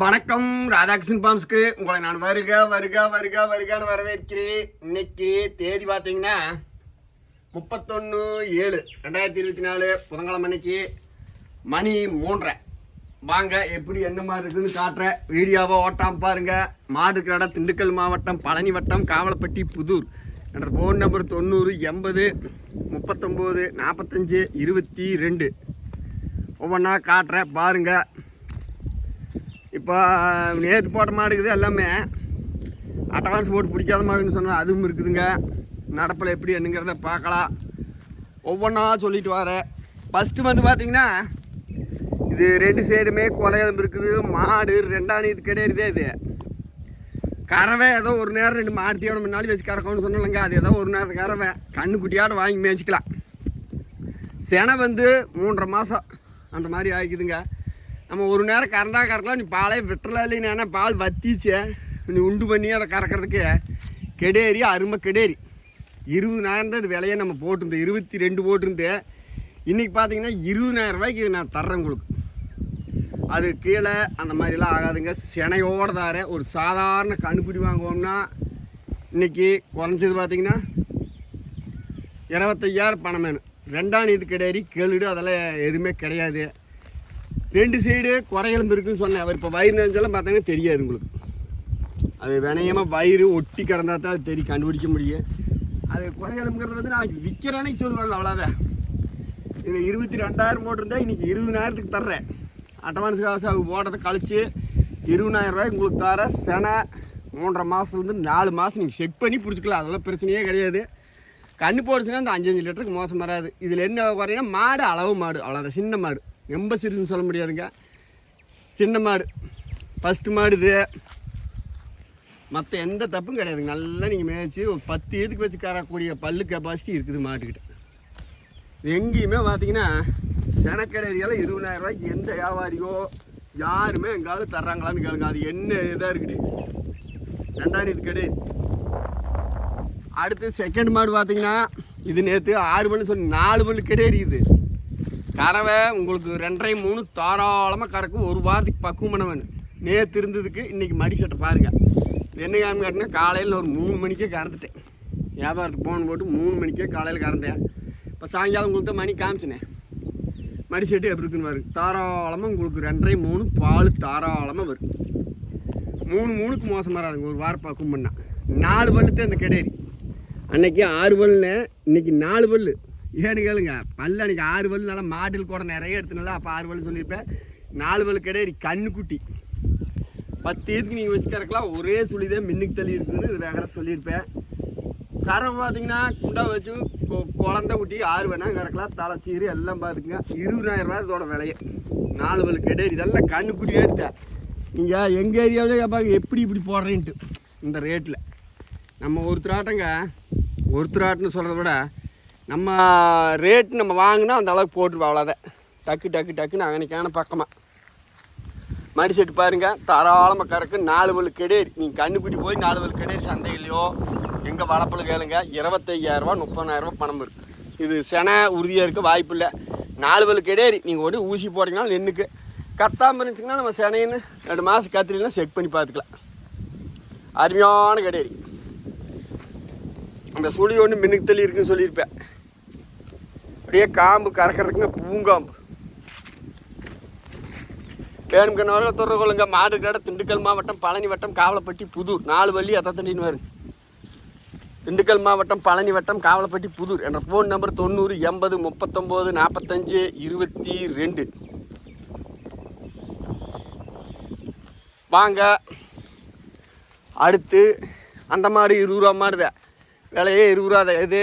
வணக்கம் ராதாகிருஷ்ணன் பாம்ஸ்க்கு. உங்களை நான் வருக வருக வருக வருகான்னு வரவேற்கிறேன். இன்னைக்கு தேதி பார்த்தீங்கன்னா முப்பத்தொன்று ஏழு ரெண்டாயிரத்தி இருபத்தி நாலு புதன்கிழமை அன்னைக்கு. மணி மூன்றரை. வாங்க எப்படி என்ன மாடு இருக்குதுன்னு காட்டுறேன். வீடியோவை ஓட்டாமல் பாருங்கள் மாடு இருக்கிற இடம் திண்டுக்கல் மாவட்டம் பழனி வட்டம் காவலப்பட்டி புதூர். என்ற ஃபோன் நம்பர் தொண்ணூறு எண்பது முப்பத்தொம்போது நாற்பத்தஞ்சு இருபத்தி ரெண்டு. ஒவ்வொன்றா காட்டுறேன். பாருங்கள் இப்போ நேற்று போட்ட மாடு இருக்குது எல்லாமே. அட்வான்ஸ் போட்டு பிடிக்காத மாடுன்னு சொன்னால் அதுவும் இருக்குதுங்க. நடப்பில் எப்படி என்னங்கிறத பார்க்கலாம். ஒவ்வொன்றா சொல்லிட்டு வரேன். ஃபஸ்ட்டு வந்து பார்த்தீங்கன்னா இது ரெண்டு சைடுமே கொலையளம்பு இருக்குது. மாடு ரெண்டாம் இது கிடையாது இது. கறவை ஏதோ ஒரு நேரம் ரெண்டு மாடு தீவனம் முன்னாடி வச்சு கறக்கணும்னு சொன்னாலங்க அது ஏதோ ஒரு நேரத்து கறவை. கண்ணுக்குட்டியாட வாங்கி மேய்ச்சிக்கலாம். செனை வந்து மூன்றரை மாதம் அந்த மாதிரி ஆகிக்குதுங்க. நம்ம ஒரு நேரம் கறந்தா கறக்கலாம் நீ பாலே விட்டுறல இல்லைன்னா பால் வத்திச்சு? நீ உண்டு பண்ணி அதை கறக்கிறதுக்கு கெடேரி அருமை கெடேரி. இருபதுனாயிரம் தான் இது விலையை நம்ம போட்டிருந்தோம். இருபத்தி ரெண்டு போட்டிருந்து இன்றைக்கி பார்த்தீங்கன்னா இருபதாயிரம் ரூபாய்க்கு இது நான் தர்றேன் உங்களுக்கு. அது கீழே அந்த மாதிரிலாம் ஆகாதுங்க. சினையோட தார. ஒரு சாதாரண கண்ணுக்குடி வாங்குவோம்னா இன்னைக்கு குறைஞ்சது பார்த்திங்கன்னா இருபத்தையாயிரம் பணம் வேணும். ரெண்டாம் இது கிடையாது கேளுடு அதெல்லாம் எதுவுமே கிடையாது. ரெண்டு சைடு குறையெலும்பு இருக்குன்னு சொன்னேன். அவர் இப்போ வயிறு நினைச்சாலும் பார்த்தாங்கன்னா தெரியாது உங்களுக்கு. அது வினயமாக வயிறு ஒட்டி கிடந்தா தான் அது தெரியும் கண்டுபிடிக்க முடியும். அது குறையெலும்புங்கிறது வந்து நான் விற்கிறேன்னு சொல்லுவாங்க அவ்வளோதான் இது இருபத்தி ரெண்டாயிரம் போட்டிருந்தா இன்னைக்கு இருபதாயிரத்துக்கு தர்றேன். அட்வான்ஸ் காசு அவங்க போட்டதை கழிச்சு இருபதாயிரம் ரூபாய் உங்களுக்கு தர செனை மூன்றரை மாதத்துலேருந்து நாலு மாதம் நீங்கள் செக் பண்ணி பிடிச்சிக்கலாம். அதெல்லாம் பிரச்சனையே கிடையாது. கண்ணு போடுச்சுன்னா அந்த அஞ்சஞ்சு லிட்டருக்கு மோசம் வராது. இதில் என்ன குறையினா மாடு அளவு மாடு. அவ்வளோதான் சின்ன மாடு. ரொம்ப சிறுசுன்னு சொல்ல முடியாதுங்க. சின்ன மாடு. ஃபஸ்ட்டு மாடு இது. மற்ற எந்த தப்பும் கிடையாதுங்க. நல்லா நீங்கள் மேய்ச்சி ஒரு பத்து இதுக்கு வச்சு கறக்கூடிய பல்லு கெப்பாசிட்டி இருக்குது மாட்டுக்கிட்ட. எங்கேயுமே பார்த்தீங்கன்னா செனக்கடேரியால் இருபதாயிரம் ரூபாய்க்கு எந்த வியாபாரியோ யாருமே எங்காலும் தர்றாங்களான்னு கேளுங்க. அது என்ன இதாக இருக்குது. ரெண்டாம் இது கிடையாது அடுத்து செகண்ட் மாடு பார்த்தீங்கன்னா இது நேற்று ஆறு பல்லு சொல்லி நாலு பல்லு கிடையாது கறவை உங்களுக்கு ரெண்டரை மூணு தாராளமாக கறக்கும் ஒரு வாரத்துக்கு பக்குவம் பண்ண வேணும். நேற்று இருந்ததுக்கு இன்றைக்கி மடி சட்டை பாருங்கள் என்ன காரணம் காட்டினா காலையில் ஒரு மூணு மணிக்கே கறந்துட்டேன். வியாபாரத்துக்கு ஃபோன் போட்டு மூணு மணிக்கே காலையில் கறந்தேன். இப்போ சாயங்காலம் உங்களுக்கு தான் மணி காமிச்சினேன் மடி செட்டு எப்படி இருக்குன்னு பாருங்க தாராளமாக உங்களுக்கு ரெண்டரை மூணு பால் தாராளமாக வரும். மூணு மூணுக்கு மோசம் வராதுங்க. ஒரு வாரம் பக்குவம் பண்ணால் நாலு பல்லுத்தே இந்த கிடையாது அன்னைக்கு ஆறு பல்லுன்னு இன்னைக்கு நாலு பல்லு. ஏன்னு கேளுங்க. பல்ல அன்றைக்கி ஆறு பல்லு நல்லா மாட்டில் கூட நிறைய எடுத்துனால அப்போ ஆறு பல்லு சொல்லியிருப்பேன். நாலு பல்லு கிடையாது கண்ணுக்குட்டி. பத்து இதுக்கு நீங்கள் வச்சு கறக்கலாம் ஒரே சுழிதான் மின்னுக்கு தள்ளி இருக்குதுன்னு இது வேற சொல்லியிருப்பேன். கரை பார்த்தீங்கன்னா குண்டா வச்சு கொ- குட்டி ஆறு வேணாம் கறக்கலாம் தலை சீரு எல்லாம் பார்த்துக்குங்க இருபதாயிரம் ரூபாய் இதோட விலையை. நாலு பல்லு கிடையாது இதெல்லாம் கண்ணுக்குட்டி எடுத்தேன் நீங்கள் எங்கள் ஏரியாவிலே கேட்பாங்க எப்படி இப்படி போடுறேன்ட்டு. இந்த ரேட்டில். நம்ம ஒருத்தராட்டங்க ஒருத்தராட்டுன்னு சொல்கிறத விட நம்ம ரேட் நம்ம வாங்கினா அந்த அளவுக்கு போட்டுருவோம் அவ்வளோதான் டக்கு டக்கு டக்குன்னு அங்கனைக்கான பக்கமாக மடி செட்டு பாருங்க. தாராளமாக கறக்கு. நாலு வலு கெடேரி. நீங்கள் கண்ணுக்குட்டி போய் நாலு வலு கெடேரி சந்தையிலையோ எங்கள் வளப்பில் கேளுங்க. இருபத்தையாயிரரூபா முப்பதாயிரரூபா பணம் இருக்குது இது செனை உறுதியாக இருக்க வாய்ப்பு இல்லை. நாலு வலு கெடேரி. நீங்கள் ஒன்று ஊசி போடுறீங்கனாலும் நெண்ணுக்கு கத்தாமல் இருந்துச்சுங்கன்னா நம்ம செனைன்னு ரெண்டு மாதம் கத்திரிலாம் செக் பண்ணி பார்த்துக்கலாம் அருமையான கெடேரி. அந்த சுழி ஒன்று மின்னுக்கு தள்ளி இருக்குன்னு சொல்லியிருப்பேன். அப்படியே காம்பு கறக்கிறதுக்குங்க பூங்காம்பு. வேணும் கண்ணவர்கள் தொடர்பு கொள்ளுங்க. மாடு கடை திண்டுக்கல் மாவட்டம் பழனி வட்டம் காவலப்பட்டி புதூர். நாலு வள்ளி அத்தத்தண்டின்னு வரும் திண்டுக்கல் மாவட்டம் பழனி வட்டம் காவலப்பட்டி புதூர் என்ற ஃபோன் நம்பர் தொண்ணூறு எண்பது முப்பத்தொம்போது நாற்பத்தஞ்சு இருபத்தி ரெண்டு. வாங்க. அடுத்து அந்த மாடு இருபது ரூபா மாடுதான். விலையே இருபது ரூபா தான் இது.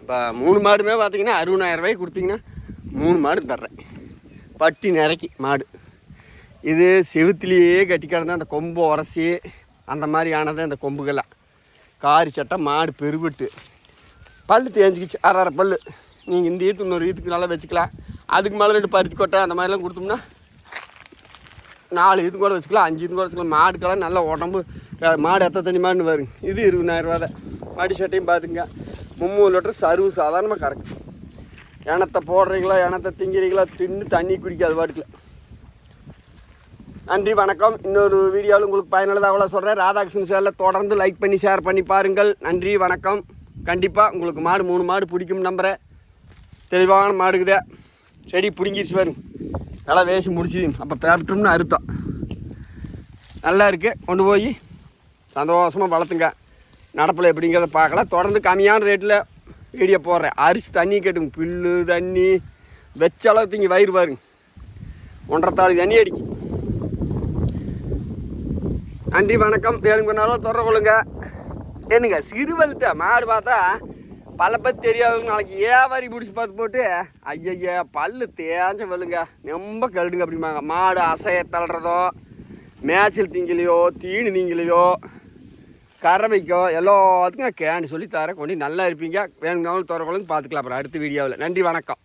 இப்போ மூணு மாடுமே பார்த்தீங்கன்னா அறுபதாயிரம் ரூபாய்க்கு கொடுத்தீங்கன்னா மூணு மாடு தர்றேன். பட்டி நிறக்கி மாடு. இது செவுத்துலேயே கட்டி கிடந்த அந்த கொம்பு உரசி அந்த மாதிரி ஆனது அந்த கொம்புகள்லாம் காரி சட்டை மாடு பெருவிட்டு. பல்லு தேஞ்சிக்கிச்சு. அரை அரை பல்லு. நீங்கள் இந்த ஈத்து இன்னொரு ஈத்துக்கு நல்லா வச்சுக்கலாம். அதுக்கு மேலே ரெண்டு பருத்தி கொட்டை அந்த மாதிரிலாம் கொடுத்தோம்னா நாலு ஈத்து கூட வச்சுக்கலாம் அஞ்சு ஈத்து கூட வச்சுக்கலாம். மாடுக்கெல்லாம் நல்லா உடம்பு மாடு எத்த தண்ணி மாடுன்னு வரும் இது இருபதாயிரரூவா தான். மாடி சட்டையும் பார்த்துங்க. மும்மூணு லிட்டர் சர்வ சாதாரணமாக கறக்கு. இனத்தை போடுறீங்களா இனத்தை திங்கிறீங்களா தின்னு தண்ணி குடிக்காது பாட்டுல நன்றி வணக்கம். இன்னொரு வீடியோவில் உங்களுக்கு பயனுள்ளதாக அவ்வளோ சொல்கிறேன் ராதாகிருஷ்ணன் சேரில் தொடர்ந்து லைக் பண்ணி ஷேர் பண்ணி பாருங்கள். நன்றி வணக்கம். கண்டிப்பாக உங்களுக்கு மாடு மூணு மாடு பிடிக்கும் நம்புகிறேன் தெளிவான மாடுக்குதே செடி பிடுங்கிச்சு வரும் நல்லா வேசி முடிச்சு அப்போ பேப்பிட்டோம்னு அறுத்தோம் நல்லா இருக்குது கொண்டு போய் சந்தோஷமாக வளர்த்துங்க. நடப்பில் எப்படிங்கிறத பார்க்கலாம் தொடர்ந்து கம்மியான ரேட்டில் வீடியோ போடுறேன். அரிசி தண்ணி கேட்டுங்க. புல்லு தண்ணி. வச்ச அளவுக்கு இங்கே வயிறு பாருங்க. ஒன்றரை தாளி தண்ணி அடிக்கும் நன்றி வணக்கம். வேணுங்கனாலும் தொடர கொள்ளுங்க. என்னங்க சிறுவலுத்த மாடு பார்த்தா பல்ல பற்றி தெரியாதவங்க நாளைக்கு ஏவாரி பிடிச்சி பார்த்து போட்டு ஐயய்யா பல்லு தேஞ்ச வெளுங்க ரொம்ப கழுடுங்க அப்படிம்பாங்க. மாடு அசைய தள்ளுறதோ மேய்ச்சல் திங்கலையோ தீனி திங்கலையோ கறவைக்கோ எல்லாத்துக்கும் கேண்டு சொல்லி தர கொண்டு நல்லா இருப்பீங்க. வேணும்னாலும் தொடர கொள்ளுங்க பார்த்துக்கலாம். அப்புறம் அடுத்த வீடியோவில். நன்றி வணக்கம்.